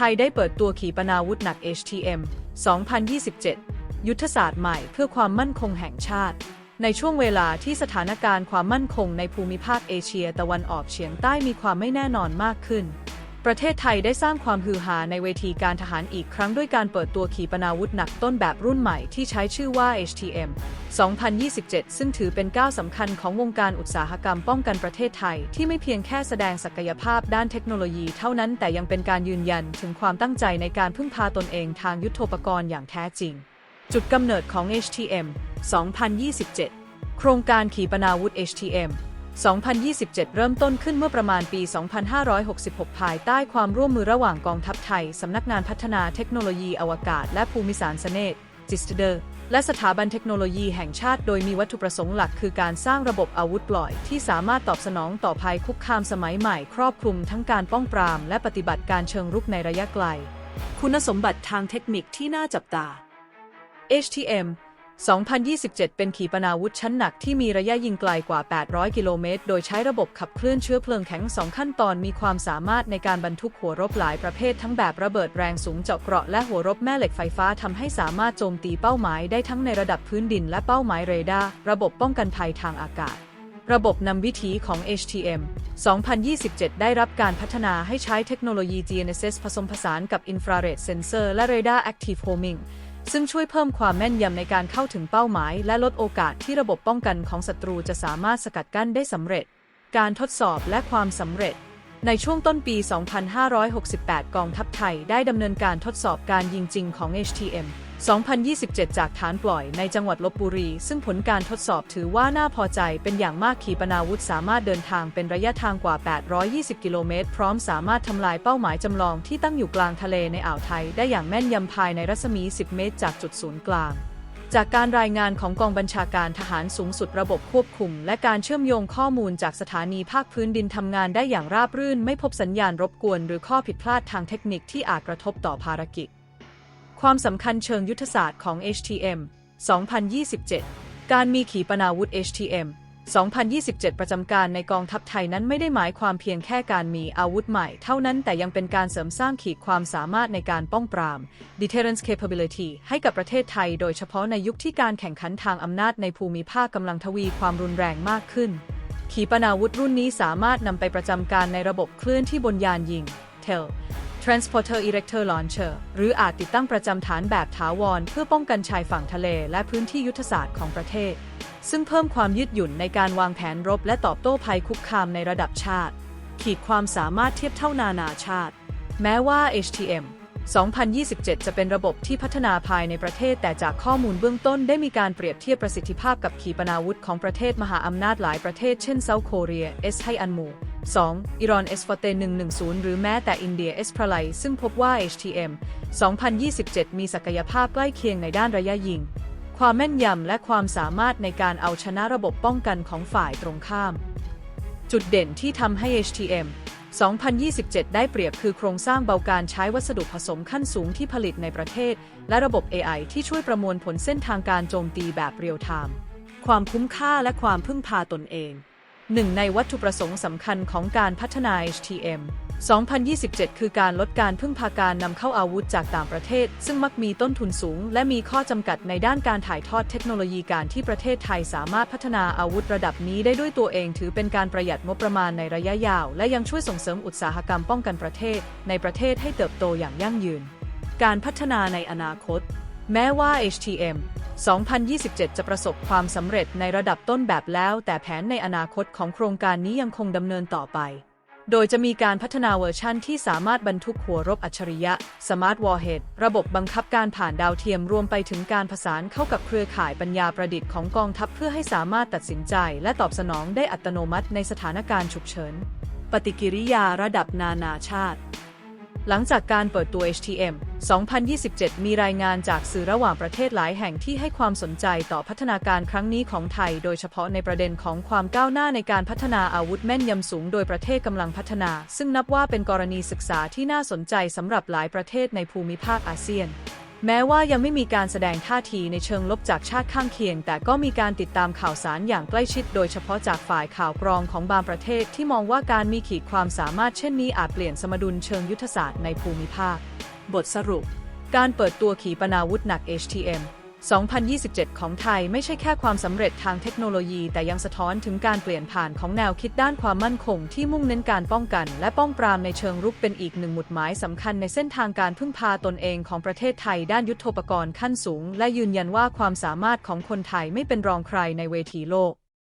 ไทยได้เปิดตัวขีปนาวุธหนัก HTM 2027 ยุทธศาสตร์ใหม่เพื่อความมั่นคงแห่งชาติ ในช่วงเวลาที่สถานการณ์ความมั่นคงในภูมิภาคเอเชียตะวันออกเฉียงใต้มีความไม่แน่นอนมากขึ้น ประเทศไทยได้สร้างความฮือฮาในเวทีการทหารอีกครั้งด้วยการเปิดตัวขีปนาวุธหนักต้นแบบรุ่นใหม่ที่ใช้ชื่อว่า HTM 2027 ซึ่งถือเป็นก้าวสำคัญของวงการอุตสาหกรรมป้องกันประเทศไทย ที่ไม่เพียงแค่แสดงศักยภาพด้านเทคโนโลยีเท่านั้นแต่ยังเป็นการยืนยันถึงความตั้งใจในการพึ่งพาตนเองทางยุทโธปกรณ์อย่างแท้จริง จุดกำเนิดของ HTM 2027 โครงการขีปนาวุธ HTM 2027 เริ่มต้นขึ้นเมื่อประมาณปี 2566 ภายใต้ความร่วมมือระหว่างกองทัพไทย สำนักงานพัฒนาเทคโนโลยีอวกาศ และภูมิสารสเนตจิสเดอร์ และสถาบันเทคโนโลยีแห่งชาติ โดยมีวัตถุประสงค์หลักคือการสร้างระบบอาวุธปล่อย ที่สามารถตอบสนองต่อภัยคุกคามสมัยใหม่ ครอบคลุมทั้งการป้องปราม และปฏิบัติการเชิงรุกในระยะไกล คุณสมบัติทางเทคนิคที่น่าจับตา HTM 2027 เป็นขีปนาวุธชั้นหนักที่มีระยะยิงไกลกว่า 800 กิโลเมตร โดยใช้ระบบขับเคลื่อนเชื้อเพลิงแข็ง 2 ขั้นตอน มีความสามารถในการบรรทุกหัวรบหลายประเภท ทั้งแบบระเบิดแรงสูงเจาะเกราะและหัวรบแม่เหล็กไฟฟ้าทำให้สามารถโจมตีเป้าหมายได้ทั้งในระดับพื้นดินและเป้าหมายเรดาร์ ระบบป้องกันภัยทางอากาศ ระบบนำวิถีของ HTM 2027 ได้รับการพัฒนาให้ใช้เทคโนโลยี GNSS ผสมผสานกับ Infrared Sensor และ Radar Active Homing ซึ่งช่วยเพิ่มความแม่นยำในการเข้าถึงเป้าหมาย และลดโอกาสที่ระบบป้องกันของศัตรูจะสามารถสกัดกั้นได้สำเร็จ การทดสอบและความสำเร็จ ในช่วงต้นปี 2568 กองทัพไทยได้ดำเนินการทดสอบการยิงจริงของ HTM 2027 จากฐานปล่อยในจังหวัดลบบุรี ซึ่งผลการทดสอบถือว่าน่าพอใจเป็นอย่างมากขีปนาวุธสามารถเดินทางเป็นระยะทางกว่า 820 กิโลเมตร พร้อมสามารถทำลายเป้าหมายจำลองที่ตั้งอยู่กลางทะเลในอ่าวไทย ได้อย่างแม่นยำภายในรัศมี 10 เมตร จากจุดศูนย์กลาง จากการรายงานของกองบัญชาการทหารสูงสุดระบบควบคุม และการเชื่อมโยงข้อมูลจากสถานีภาคพื้นดินทำงานได้อย่างราบรื่น ไม่พบสัญญาณรบกวน หรือข้อผิดพลาดทางเทคนิคที่อาจกระทบต่อภารกิจ ความสำคัญเชิงยุทธศาสตร์ของ HTM 2027 การมีขีปนาวุธ HTM 2027 ประจำการในกองทัพไทยนั้นไม่ได้หมายความเพียงแค่การมีอาวุธใหม่เท่านั้นแต่ยังเป็นการเสริมสร้างขีดความสามารถในการป้องปราม deterrence capability ให้กับประเทศไทยโดยเฉพาะในยุคที่การแข่งขันทางอำนาจในภูมิภาคกำลังทวีความรุนแรงมากขึ้น ขีปนาวุธรุ่นนี้สามารถนำไปประจำการในระบบเคลื่อนที่บนยานยิง TEL Transporter Erector Launcher หรืออาจติดตั้งประจำฐานแบบถาวร เพื่อป้องกันชายฝั่งทะเลและพื้นที่ยุทธศาสตร์ของประเทศ ซึ่งเพิ่มความยืดหยุ่นในการวางแผนรบและตอบโต้ภัยคุกคามในระดับชาติ ขีดความสามารถเทียบเท่านานาชาติ แม้ว่า HTM 2027 จะเป็นระบบที่พัฒนาภายในประเทศ แต่จากข้อมูลเบื้องต้นได้มีการเปรียบเทียบประสิทธิภาพกับขีปนาวุธของประเทศมหาอำนาจหลายประเทศเช่นเซาท์โคเรียเอสไฮอันมู 2. อิรอนเอสฟอเต110 หรือแม้แต่อินเดียเอสพราไลซึ่งพบว่า HTM 2027 มีศักยภาพใกล้เคียงในด้านระยะยิง ความแม่นยำและความสามารถในการเอาชนะระบบป้องกันของฝ่ายตรงข้าม จุดเด่นที่ทำให้ HTM 2027 ได้เปรียบคือโครงสร้างเบาการใช้วัสดุผสมขั้นสูงที่ผลิตในประเทศ และระบบ AI ที่ช่วยประมวลผลเส้นทางการโจมตีแบบเรียลไทม์ ความคุ้มค่าและความพึ่งพาตนเอง หนึ่งในวัตถุประสงค์สำคัญของการพัฒนา HTM 2027 คือการลดการพึ่งพาการนำเข้าอาวุธจากต่างประเทศ ซึ่งมักมีต้นทุนสูง และมีข้อจำกัดในด้านการถ่ายทอดเทคโนโลยีการที่ประเทศไทยสามารถพัฒนาอาวุธระดับนี้ได้ด้วยตัวเองถือเป็นการประหยัดงบประมาณในระยะยาว และยังช่วยส่งเสริมอุตสาหกรรมป้องกันประเทศ ในประเทศให้เติบโตอย่างยั่งยืน การพัฒนาในอนาคต แม้ว่า HTM 2027 จะประสบความสำเร็จในระดับต้นแบบแล้ว แต่แผนในอนาคตของโครงการนี้ยังคงดำเนินต่อไป โดยจะมีการพัฒนาเวอร์ชั่นที่สามารถบรรทุกหัวรบอัจฉริยะ Smart Warhead ระบบบังคับการผ่านดาวเทียมรวมไปถึงการผสานเข้ากับเครือข่ายปัญญาประดิษฐ์ของกองทัพเพื่อให้สามารถตัดสินใจ และตอบสนองได้อัตโนมัติในสถานการณ์ฉุกเฉิน ปฏิกิริยาระดับนานาชาติ หลังจากการเปิดตัว HTM 2027 มีรายงานจากสื่อระหว่างประเทศหลายแห่งที่ให้ความสนใจต่อพัฒนาการครั้งนี้ของไทย โดยเฉพาะในประเด็นของความก้าวหน้าในการพัฒนาอาวุธแม่นยำสูงโดยประเทศกำลังพัฒนา ซึ่งนับว่าเป็นกรณีศึกษาที่น่าสนใจสำหรับหลายประเทศในภูมิภาคอาเซียน แม้ว่ายังไม่มีการแสดงท่าทีในเชิงลบจากชาติข้างเคียง แต่ก็มีการติดตามข่าวสารอย่างใกล้ชิด โดยเฉพาะจากฝ่ายข่าวกรองของบางประเทศที่มองว่าการมีขีดความสามารถเช่นนี้อาจเปลี่ยนสมดุลเชิงยุทธศาสตร์ในภูมิภาค บทสรุป การเปิดตัวขีปนาวุธหนัก HTM 2027 ของไทยไม่ใช่แค่ความสำเร็จทางเทคโนโลยี แต่ยังสะท้อนถึงการเปลี่ยนผ่านของแนวคิดด้านความมั่นคง ที่มุ่งเน้นการป้องกัน และป้องปรามในเชิงรุกเป็นอีกหนึ่งหมุดหมายสำคัญในเส้นทางการพึ่งพาตนเองของประเทศไทยด้านยุทโธปกรณ์ขั้นสูง และยืนยันว่าความสามารถของคนไทยไม่เป็นรองใครในเวทีโลก